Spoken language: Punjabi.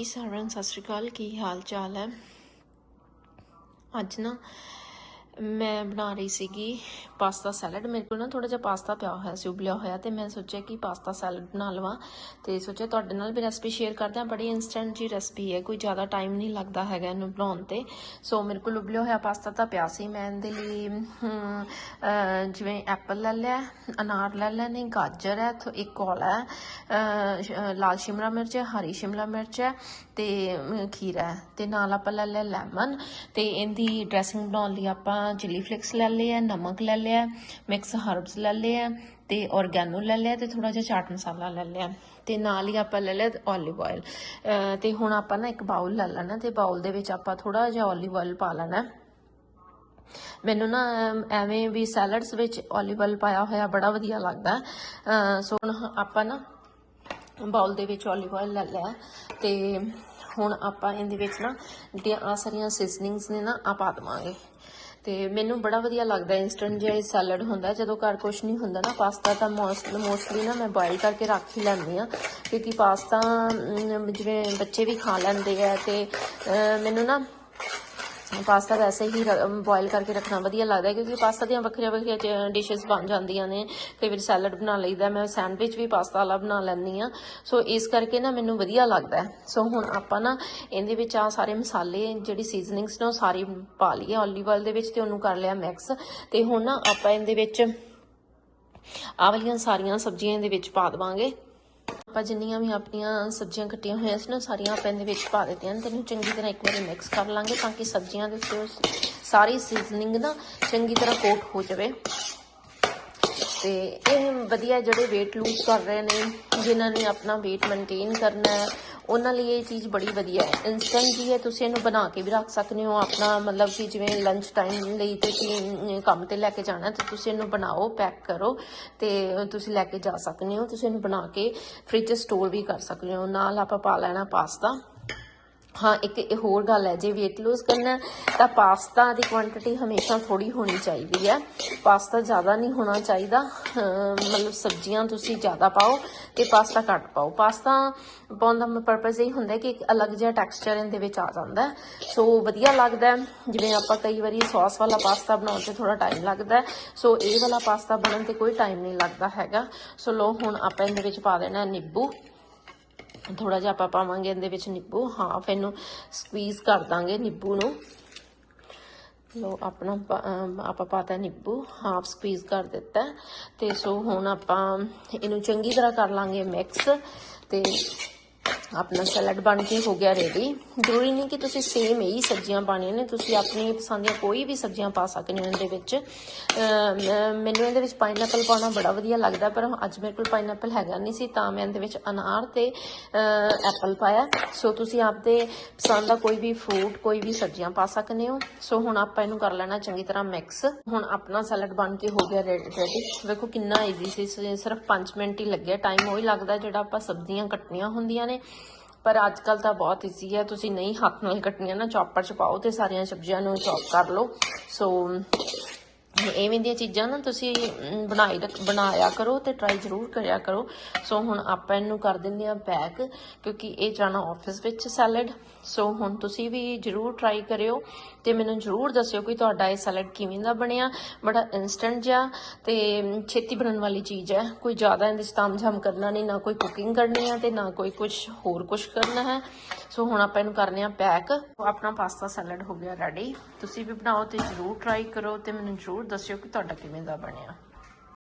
ਜੀ ਸਾਰਿਆਂ ਨੂੰ ਸਤਿ ਸ਼੍ਰੀ ਅਕਾਲ ਕੀ ਹਾਲ ਚਾਲ ਹੈ? ਅੱਜ ਨਾ ਮੈਂ ਬਣਾ ਰਹੀ ਸੀਗੀ ਪਾਸਤਾ ਸੈਲਡ। ਮੇਰੇ ਕੋਲ ਨਾ ਥੋੜਾ ਜਿਹਾ ਪਾਸਤਾ ਪਿਆ ਹੋਇਆ ਸੀ, ਉਬਲਿਆ ਹੋਇਆ ਤੇ ਮੈਂ ਸੋਚਿਆ ਕਿ ਪਾਸਤਾ ਸੈਲਡ ਬਣਾ ਲਵਾਂ ਤੇ ਸੋਚਿਆ ਤੁਹਾਡੇ ਨਾਲ ਵੀ ਰੈਸਪੀ ਸ਼ੇਅਰ ਕਰਦੇ ਹਾਂ। ਬੜੀ ਇਨਸਟੈਂਟ ਜੀ ਰੈਸਪੀ ਹੈ, ਕੋਈ ਜ਼ਿਆਦਾ ਟਾਈਮ ਨਹੀਂ ਲੱਗਦਾ ਹੈਗਾ ਇਹਨੂੰ ਬਣਾਉਣ ਤੇ। ਸੋ ਮੇਰੇ ਕੋਲ ਉਬਲਿਆ ਹੋਇਆ ਪਾਸਤਾ ਤਾਂ ਪਿਆ ਸੀ। ਮੈਂ ਇਹਦੇ ਲਈ ਜਿਵੇਂ ਐਪਲ ਲੈ ਲਿਆ, ਅਨਾਰ ਲੈ ਲੈਣੇ ਗਾਜਰ ਹੈ ਥੋ- ਇੱਕ ਕੋਲਾ ਹੈ ਲਾਲ ਸ਼ਿਮਲਾ ਮਿਰਚ ਹੈ, ਹਰੀ ਸ਼ਿਮਲਾ ਮਿਰਚ ਹੈ ਤੇ ਖੀਰਾ ਹੈ। ਤੇ ਨਾਲ ਆਪਾਂ ਲੈ ਲਿਆ ਲੈਮਨ ਤੇ ਇਹਦੀ ਡਰੈਸਿੰਗ ਬਣਾਉਣ ਲਈ ਆਪਾਂ ਚਿਲੀ ਫਲੇਕਸ ਲੈ ਲਿਆ ਨਮਕ ਲੈ ਲਿਆ ਮਿਕਸ ਹਰਬਸ ਲੈ ਲਿਆ ਤੇ ਔਰਗੈਨੋ ਲੈ ਲਿਆ ਤੇ ਥੋੜਾ ਜਿਹਾ ਚਾਟ ਮਸਾਲਾ ਲੈ ਲਿਆ ਤੇ ਨਾਲ ਹੀ ਆਪਾਂ ਲੈ ਲਿਆ 올ਿਵ ਆਇਲ ਤੇ ਹੁਣ ਆਪਾਂ ਨਾ ਇੱਕ ਬਾਉਲ ਲੈ ਲੈਣਾ ਤੇ ਬਾਉਲ ਦੇ ਵਿੱਚ ਆਪਾਂ ਥੋੜਾ ਜਿਹਾ 올ਿਵ ਆਇਲ ਪਾ ਲੈਣਾ। ਮੈਨੂੰ ਨਾ ਐਵੇਂ ਵੀ ਸੈਲਡਸ ਵਿੱਚ 올ਿਵ ਆਇਲ ਪਾਇਆ ਹੋਇਆ ਬੜਾ ਵਧੀਆ ਲੱਗਦਾ। ਸੋ ਹੁਣ ਆਪਾਂ ਨਾ ਬਾਉਲ ਦੇ ਵਿੱਚ 올ਿਵ ਆਇਲ ਲੈ ਲਿਆ ਤੇ ਹੁਣ ਆਪਾਂ ਇਹਦੇ ਵਿੱਚ ਨਾ ਜਿਹੜੀਆਂ ਆ ਸਾਰੀਆਂ ਸੀਜ਼ਨਿੰਗਸ ਨੇ ਨਾ ਆ ਪਾ ਦਵਾਂਗੇ। ਤੇ ਮੈਨੂੰ ਬੜਾ ਵਧੀਆ ਲੱਗਦਾ ਇਨਸਟੈਂਟ ਜਿਹਾ ਸੈਲਡ ਹੁੰਦਾ। ਜਦੋਂ ਘਰ ਕੁਝ ਨਹੀਂ ਹੁੰਦਾ ਨਾ ਪਾਸਤਾ ਤਾਂ ਮੋਸਟਲੀ ਨਾ ਮੈਂ ਬੋਇਲ ਕਰਕੇ ਰੱਖ ਹੀ ਲੈਂਦੀ ਆ ਕਿਉਂਕਿ ਪਾਸਤਾ ਜਿਵੇਂ ਬੱਚੇ ਵੀ ਖਾ ਲੈਂਦੇ ਆ ਤੇ ਮੈਨੂੰ ਨਾ ਪਾਸਤਾ ਵੈਸੇ ਹੀ ਬੋਇਲ ਕਰਕੇ ਰੱਖਣਾ ਵਧੀਆ ਲੱਗਦਾ ਕਿਉਂਕਿ ਪਾਸਤਾ ਦੀਆਂ ਵੱਖਰੀਆਂ ਵੱਖਰੀਆਂ ਡਿਸ਼ਸ ਬਣ ਜਾਂਦੀਆਂ ਨੇ। ਕਈ ਵਾਰੀ ਸੈਲਡ ਬਣਾ ਲਈਦਾ, ਮੈਂ ਸੈਂਡਵਿਚ ਵੀ ਪਾਸਤਾ ਵਾਲਾ ਬਣਾ ਲੈਂਦੀ ਆ ਸੋ ਇਸ ਕਰਕੇ ਨਾ ਮੈਨੂੰ ਵਧੀਆ ਲੱਗਦਾ ਸੋ ਹੁਣ ਆਪਾਂ ਨਾ ਇਹਦੇ ਵਿੱਚ ਆ ਸਾਰੇ ਮਸਾਲੇ, ਜਿਹੜੀ ਸੀਜ਼ਨਿੰਗਸ ਨੇ ਉਹ ਸਾਰੀ ਪਾ ਲਈਏ। ਓਲੀਵ 올ਿਵ ਆਇਲ ਦੇ ਵਿੱਚ ਤੇ ਉਹਨੂੰ ਕਰ ਲਿਆ ਮਿਕਸ ਤੇ ਹੁਣ ਨਾ ਆਪਾਂ ਇਹਦੇ ਵਿੱਚ ਆਹ ਵਾਲੀਆਂ ਸਾਰੀਆਂ ਸਬਜ਼ੀਆਂ ਇਹਦੇ ਵਿੱਚ ਪਾ ਦੇਵਾਂਗੇ। ਆਪਾਂ ਜਿੰਨੀਆਂ ਵੀ ਆਪਣੀਆਂ ਸਬਜ਼ੀਆਂ ਕੱਟੀਆਂ ਹੋਈਆਂ ਸੀ ਨਾ, ਸਾਰੀਆਂ ਆਪਾਂ ਇਹਦੇ ਵਿੱਚ ਪਾ ਦਿੱਤੀਆਂ ਨੇ। ਤੇ ਇਹਨੂੰ ਚੰਗੀ ਤਰ੍ਹਾਂ ਇੱਕ ਵਾਰੀ ਮਿਕਸ ਕਰ ਲਾਂਗੇ ਤਾਂ ਕਿ ਸਬਜ਼ੀਆਂ ਦੇ ਉੱਤੇ ਸਾਰੀ ਸੀਜ਼ਨਿੰਗ ਨਾ ਚੰਗੀ ਤਰ੍ਹਾਂ ਕੋਟ ਹੋ ਜਾਵੇ। ਤੇ ਇਹ ਵਧੀਆ ਜਿਹੜੇ weight lose ਕਰ ਰਹੇ ਨੇ, ਜਿਨ੍ਹਾਂ ਨੇ ਆਪਣਾ weight ਮੇਨਟੇਨ ਕਰਨਾ ਹੈ ਉਹਨਾਂ ਲਈ ਇਹ ਚੀਜ਼ ਬੜੀ ਵਧੀਆ ਹੈ। ਇਨਸਟੈਂਟ ਜੀ ਹੈ ਤੁਸੀਂ ਇਹਨੂੰ ਬਣਾ ਕੇ ਵੀ ਰੱਖ ਸਕਦੇ ਹੋ, ਆਪਣਾ ਮਤਲਬ ਕਿ ਜਿਵੇਂ ਲੰਚ ਟਾਈਮ ਲਈ ਤੇ ਕੀ ਕੰਮ ਤੇ ਲੈ ਕੇ ਜਾਣਾ, ਤੇ ਤੁਸੀਂ ਇਹਨੂੰ ਬਣਾਓ ਪੈਕ ਕਰੋ ਤੇ ਤੁਸੀਂ ਲੈ ਕੇ ਜਾ ਸਕਦੇ ਹੋ। ਤੁਸੀਂ ਇਹਨੂੰ ਬਣਾ ਕੇ ਫ੍ਰਿਜ ਸਟੋਰ ਵੀ ਕਰ ਸਕਦੇ ਹੋ। ਨਾਲ ਆਪਾਂ ਪਾ ਲੈਣਾ ਪਾਸਤਾ ਹਾਂ, ਇੱਕ ਇਹ ਹੋਰ ਗੱਲ ਹੈ, ਜੇ weight lose ਕਰਨਾ ਤਾਂ ਪਾਸਤਾ ਦੀ ਕੁਆਂਟੀਟੀ ਹਮੇਸ਼ਾ ਥੋੜੀ ਹੋਣੀ ਚਾਹੀਦੀ ਹੈ। ਪਾਸਤਾ ਜ਼ਿਆਦਾ ਨਹੀਂ ਹੋਣਾ ਚਾਹੀਦਾ ਮਤਲਬ ਸਬਜ਼ੀਆਂ ਤੁਸੀਂ ਜ਼ਿਆਦਾ ਪਾਓ ਤੇ ਪਾਸਤਾ ਘੱਟ ਪਾਓ। ਪਾਸਤਾ ਪਾਉਣ ਦਾ ਪਰਪਸ ਇਹ ਹੁੰਦਾ ਕਿ ਇੱਕ ਅਲੱਗ ਜਿਹਾ ਟੈਕਸਚਰ ਇਹਦੇ ਵਿੱਚ ਆ ਜਾਂਦਾ ਸੋ ਵਧੀਆ ਲੱਗਦਾ ਜਿਵੇਂ ਆਪਾਂ ਕਈ ਵਾਰੀ ਸੌਸ ਵਾਲਾ ਪਾਸਤਾ ਬਣਾਉਣ ਤੇ ਥੋੜਾ ਟਾਈਮ ਲੱਗਦਾ ਸੋ ਇਹ ਵਾਲਾ ਪਾਸਤਾ ਬਣਨ ਤੇ ਕੋਈ ਟਾਈਮ ਨਹੀਂ ਲੱਗਦਾ ਹੈਗਾ। ਸੋ ਲੋ ਹੁਣ ਆਪਾਂ ਇਹਦੇ ਵਿੱਚ ਪਾ ਦੇਣਾ ਨਿੰਬੂ। ਥੋੜਾ ਜਿਹਾ ਆਪਾਂ ਪਾਵਾਂਗੇ ਇਹਦੇ ਵਿੱਚ ਨਿੰਬੂ। ਹਾਫ ਇਹਨੂੰ ਸਕਵੀਜ਼ ਕਰ ਦਾਂਗੇ ਨਿੰਬੂ ਨੂੰ। ਲੋ ਆਪਣਾ ਆਪਾਂ ਪਾਤਾ ਨਿੰਬੂ ਹਾਫ ਸਕਵੀਜ਼ ਕਰ ਦਿੱਤਾ। ਹੈ। ਤੇ ਸੋ ਹੁਣ ਆਪਾਂ ਇਹਨੂੰ ਚੰਗੀ ਤਰ੍ਹਾਂ ਕਰ ਲਾਂਗੇ ਮਿਕਸ ਤੇ ਆਪਣਾ ਸੈਲਡ ਬਣ ਕੇ ਹੋ ਗਿਆ ਰੈਡੀ ਜ਼ਰੂਰੀ ਨਹੀਂ ਕਿ ਤੁਸੀਂ ਸੇਮ ਹੀ ਸਬਜ਼ੀਆਂ ਪਾਣੀਆਂ ਨੇ, ਤੁਸੀਂ ਆਪਣੀ ਪਸੰਦ ਦੀਆਂ ਕੋਈ ਵੀ ਸਬਜ਼ੀਆਂ ਪਾ ਸਕਦੇ ਹੋ ਇਹਦੇ ਵਿੱਚ। ਮੈਨੂੰ ਇਹਦੇ ਵਿੱਚ ਪਾਈਨਐਪਲ ਪਾਉਣਾ ਬੜਾ ਵਧੀਆ ਲੱਗਦਾ, ਪਰ ਅੱਜ ਮੇਰੇ ਕੋਲ ਪਾਈਨਐਪਲ ਹੈਗਾ ਨਹੀਂ ਸੀ, ਤਾਂ ਮੈਂ ਇਹਦੇ ਵਿੱਚ ਅਨਾਰ ਤੇ ਐਪਲ ਪਾਇਆ। ਸੋ ਤੁਸੀਂ ਆਪਦੇ ਪਸੰਦ ਦਾ ਕੋਈ ਵੀ ਫਰੂਟ ਕੋਈ ਵੀ ਸਬਜ਼ੀਆਂ ਪਾ ਸਕਦੇ ਹੋ। ਸੋ ਹੁਣ ਆਪਾਂ ਇਹਨੂੰ ਕਰ ਲੈਣਾ ਚੰਗੀ ਤਰ੍ਹਾਂ ਮਿਕਸ ਹੁਣ ਆਪਣਾ ਸੈਲਡ ਬਣ ਕੇ ਹੋ ਗਿਆ ਰੈਡੀ ਵੇਖੋ ਕਿੰਨਾ ਈਜ਼ੀ ਸੀ ਸਿਰਫ 5 ਮਿੰਟ ਹੀ ਲੱਗਿਆ। ਟਾਈਮ ਉਹੀ ਲੱਗਦਾ ਜਿਹੜਾ ਆਪਾਂ ਸਬਜ਼ੀਆਂ ਕੱਟਣੀਆਂ ਹੁੰਦੀਆਂ ਨੇ। ਪਰ ਅੱਜ ਕੱਲ ਤਾਂ ਬਹੁਤ ਈਜ਼ੀ ਹੈ। ਤੁਸੀਂ ਨਹੀਂ ਹੱਥ ਨਾਲ ਕੱਟਣੀਆਂ ਨਾ ਚੌਪਰ ਚ ਪਾਓ ਤੇ ਸਾਰੀਆਂ ਸਬਜ਼ੀਆਂ ਨੂੰ ਚੌਪ ਕਰ ਲਓ। ਸੋ ਐਵੇਂ ਦੀਆਂ ਚੀਜ਼ਾਂ ਨਾ ਤੁਸੀਂ ਬਣਾਈ ਰੱਖ- ਬਣਾਇਆ ਕਰੋ ਤੇ ਟਰਾਈ ਜ਼ਰੂਰ ਕਰਿਆ ਕਰੋ। ਸੋ ਹੁਣ ਆਪਾਂ ਇਹਨੂੰ ਕਰ ਦਿੰਦੇ ਆ ਪੈਕ ਕਿਉਂਕਿ ਇਹ ਜਾਣਾ ਆਫਿਸ ਵਿੱਚ ਸੈਲਡ ਸੋ ਹੁਣ ਤੁਸੀਂ ਵੀ ਜ਼ਰੂਰ ਟਰਾਈ ਕਰਿਓ ਤੇ ਮੈਨੂੰ ਜ਼ਰੂਰ ਦੱਸਿਓ ਕਿ ਤੁਹਾਡਾ ਇਹ ਸੈਲਡ ਕਿਵੇਂ ਦਾ ਬਣਿਆ। ਬੜਾ ਇਨਸਟੈਂਟ ਜਿਹਾ ਤੇ ਛੇਤੀ ਬਣਨ ਵਾਲੀ ਚੀਜ਼ ਹੈ। ਕੋਈ ਜ਼ਿਆਦਾ ਇਹਦੇ 'ਚ ਤਾਮਝਾਮ ਕਰਨਾ ਨਹੀਂ, ਨਾ ਕੋਈ ਕੁਕਿੰਗ ਕਰਨੀ ਹੈ ਤੇ ਨਾ ਕੋਈ ਕੁਝ ਹੋਰ ਕੁਝ ਕਰਨਾ ਹੈ। ਸੋ ਹੁਣ ਆਪਾਂ ਇਹਨੂੰ ਕਰਨੇ ਆ ਪੈਕ ਆਪਣਾ ਪਾਸਤਾ ਸੈਲਡ ਹੋ ਗਿਆ ਰੈਡੀ ਤੁਸੀਂ ਵੀ ਬਣਾਓ ਤੇ ਜ਼ਰੂਰ ਟਰਾਈ ਕਰੋ ਤੇ ਮੈਨੂੰ ਜ਼ਰੂਰ ਜ਼ਰੂਰ ਦੱਸਿਓ ਕਿ ਤੁਹਾਡਾ ਕਿਵੇਂ ਦਾ ਬਣਿਆ?